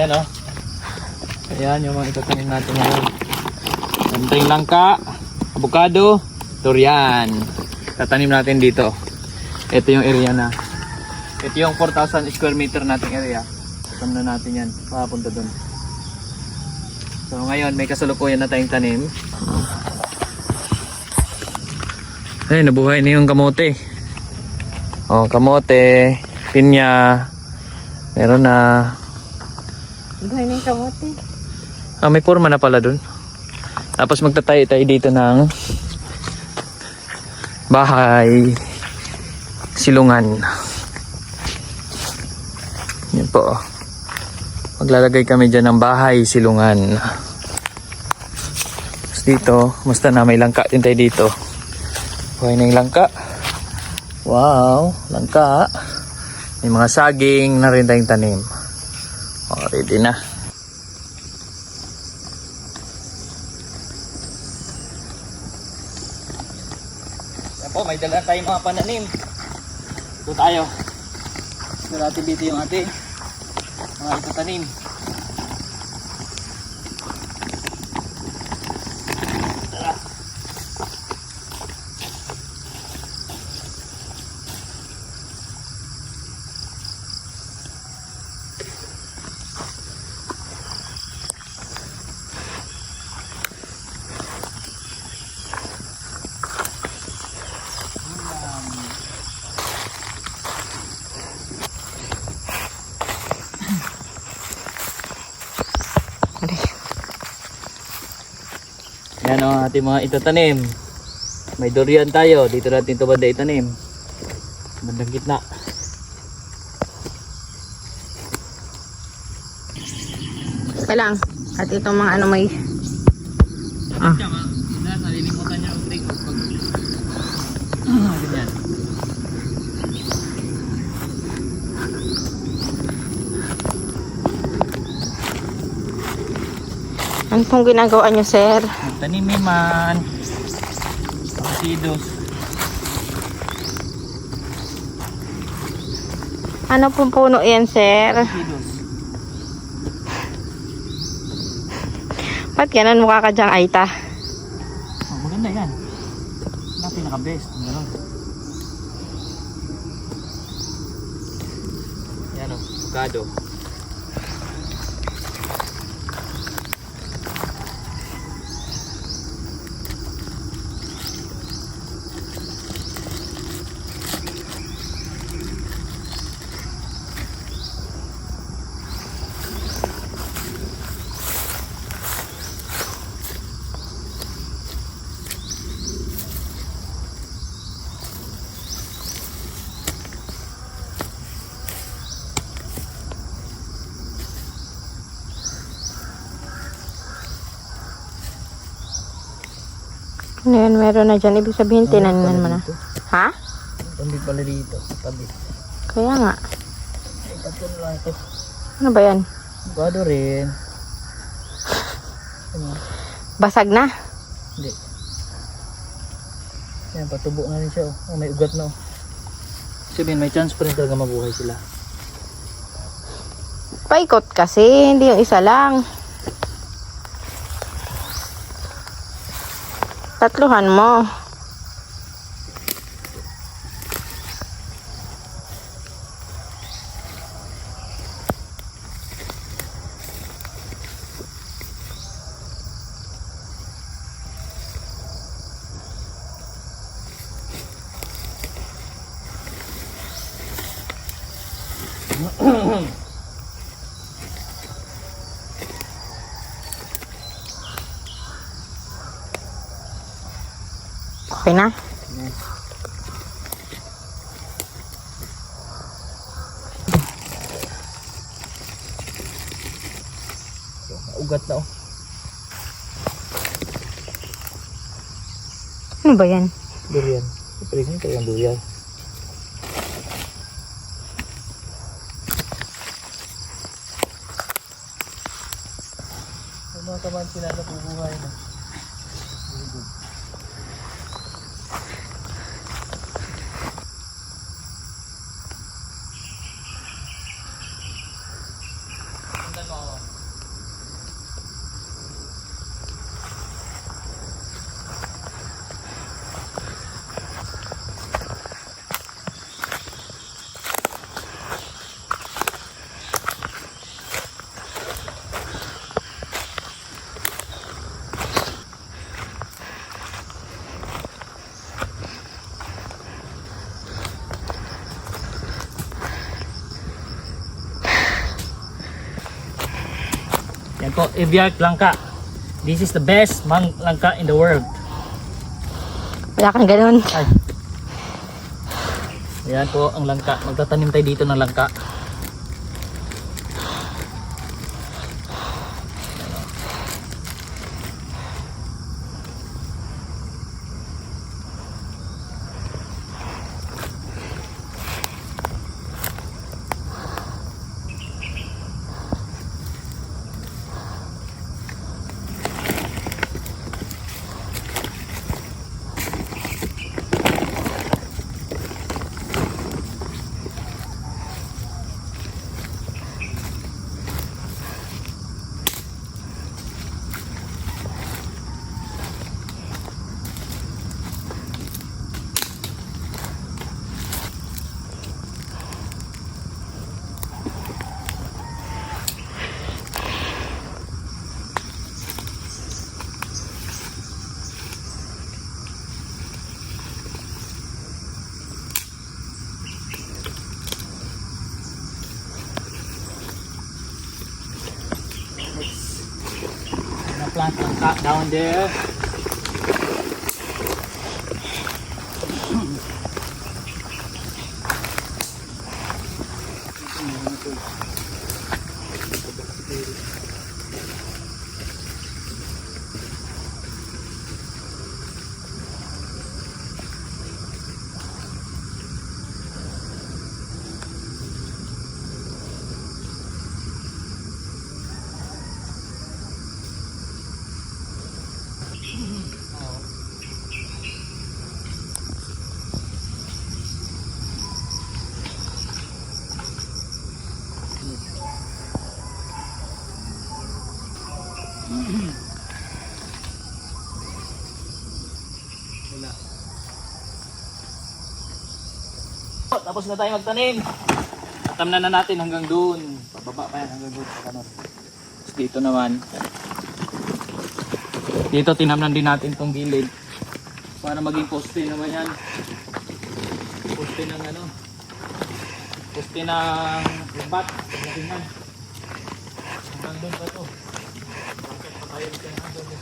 Ayan oh. Ayan yung mga itatanim natin ngayon. Ganteng langka, avocado, durian. Tatanim natin dito. Ito yung area na. Ito yung 4,000 square meter nating area. Tatam na natin yan. Papunta dun. So ngayon may kasalukuyan na tayong tanim. Ay, nabuhay na yung kamote. Oh, kamote, pinya. Meron na. Buhay yung kamote. Ah, may forma na pala dun. Tapos magtatayo tayo dito ng bahay silungan. Yan po. Maglalagay kami dyan ng bahay silungan. Tapos dito, musta na may langka din tayo dito. Buhay na yung langka. Wow, langka. May mga saging na rin tayong tanim. O, ready na. Yan po, may dala tayong mga pananim. Ito tayo. Ito natin dito yung ating mga itatanim. Yan ang ating mga itatanim. May durian tayo. Dito natin ito banda itanim. Bandang gitna. Teka lang. At itong mga ano may... Ah. Ano pong ginagawa niyo, sir? Tanimiman. Sidos. Ano pong puno yan, sir? Sidos. Ba't ganun mukha ka dyang Aita? Oh, maganda yan. Ang pinaka-best. Ganun. Yan o, avocado. Ano yan, meron na dyan. Ibig sabihin, tinanin mo na. Ha? Tabi pala dito. Tabi. Kaya nga. Ay, tatlo na lang ito. Ano ba yan? Avocado rin. Ano? Basag na? Hindi. Yan, patubo na rin siya. Oh. Oh, may ugat na. Oh. Sabihin, may chance pa rin talaga mabuhay sila. Paikot kasi, hindi yung isa lang. Tatluhan mo. Okay na? Ugat na oh. Ano ba yan? Durian. Siyempre, ganyan talagang durian. Yan po, Eviart Langka. This is the best mang langka in the world. Wala kang ganun. Ay. Ayan po ang langka. Magtatanim tayo dito ng langka. plant and cut down there Wala. Tapos na tayo magtanim. Tatamnan na natin hanggang doon. Pababa pa yan hanggang doon. sa kanan. Tapos dito naman. Dito tinamnan din natin tong gilid. Para maging poste naman yan. Poste ng ano. Poste ng. Lakingan. Hanggang doon pa to. Hanggang doon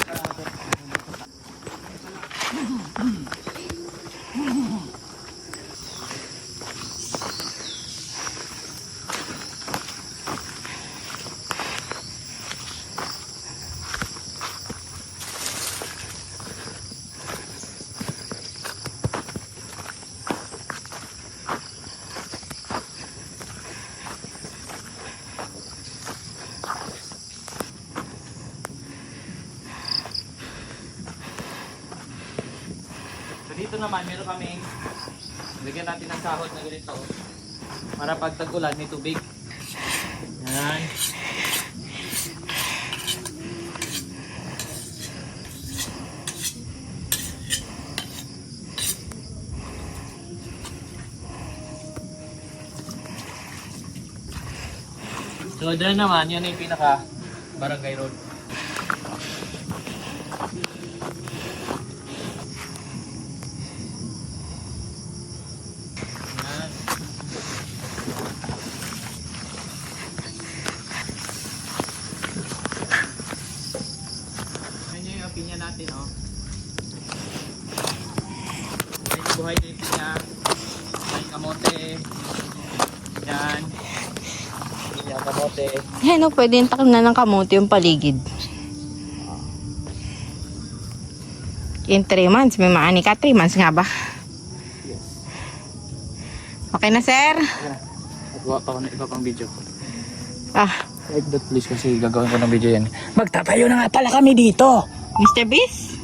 sa naman, meron kami lagyan natin ng sahod na ganito para pag tag-ulan may tubig. Yan. So dyan naman, yan yung pinaka barangay road. Yan. Yan yung opinion natin, oh. Yan yung buhay ni pinya. Yan kamote. Yan. Pinya kamote. Yan o, pwede yung takam na ng kamote yung paligid. In 3 months, may maani ka. 3 months nga ba? Okay na, sir? Nagawa pa ako ng iba pang video. Ah, Like that please kasi gagawin ko ng video yan. Magtatayo na nga pala kami dito! Mr. Beast?